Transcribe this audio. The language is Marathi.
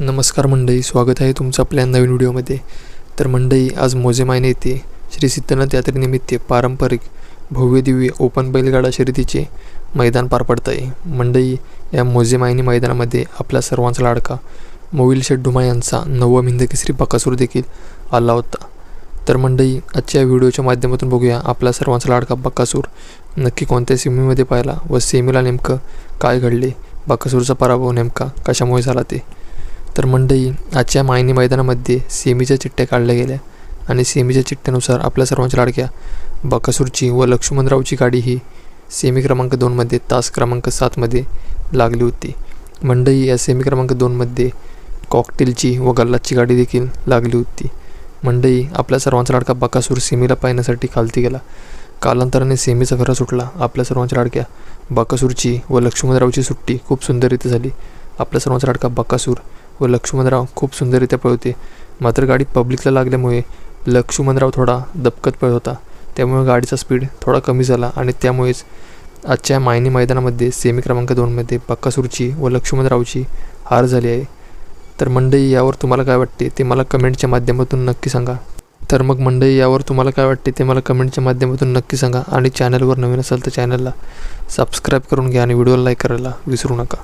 नमस्कार मंडई स्वागत आहे तुमचं आपल्या नवीन व्हिडिओमध्ये. तर मंडई आज मोजेमायने येथे श्री सिद्धनाथ यात्रेनिमित्त पारंपरिक भव्यदिव्य ओपन बैलगाडा शर्यतीचे मैदान पार पडत आहे. मंडई या मोजेमायनी मैदानामध्ये आपला सर्वांचा लाडका मोविल शेड्डुमा यांचा नवम हिंदकेसरी बकासूर देखील आला होता. तर मंडई आजच्या व्हिडिओच्या माध्यमातून बघूया आपला सर्वांचा लाडका बकासूर. नक्की कोणत्या सेमीमध्ये पाहिला व सेमीला नेमकं काय घडले? बकासूरचा पराभव नेमका कशामुळे झाला ते? तर मंडई आजच्या मायनी मैदानामध्ये सेमीच्या चिठ्ठ्या काढल्या गेल्या आणि सेमीच्या चिठ्ठ्यानुसार आपल्या सर्वांच्या लाडक्या बकासूरची व लक्ष्मणरावची गाडी ही सेमी क्रमांक दोनमध्ये तास क्रमांक सातमध्ये लागली होती. मंडई या सेमी क्रमांक दोनमध्ये कॉकटेलची व गल्लाची गाडी देखील लागली होती. मंडई आपल्या सर्वांचा लाडका बकासूर सेमीला पाहण्यासाठी खालती गेला. कालांतराने सेमीचा फेरा सुटला. आपल्या सर्वांच्या लाडक्या बकासूरची व लक्ष्मणरावची सुट्टी खूप सुंदर रीती झाली. आपल्या सर्वांचा लाडका बकासूर व लक्ष्मणराव खूप सुंदररित्या पळवते मात्र गाडी पब्लिकला लागल्यामुळे लक्ष्मणराव थोडा दबकत पळत होता. त्यामुळे गाडीचा स्पीड थोडा कमी झाला आणि त्यामुळेच आजच्या मायनी मैदानामध्ये सेमी क्रमांक दोनमध्ये बक्कासूरची व लक्ष्मणरावची हार झाली आहे. तर मंडई यावर तुम्हाला काय वाटते ते मला कमेंटच्या माध्यमातून नक्की सांगा. तर मग मंडई यावर तुम्हाला काय वाटते ते मला कमेंटच्या माध्यमातून नक्की सांगा आणि चॅनलवर नवीन असाल तर चॅनलला सबस्क्राईब करून घ्या आणि व्हिडिओला लाईक करायला विसरू नका.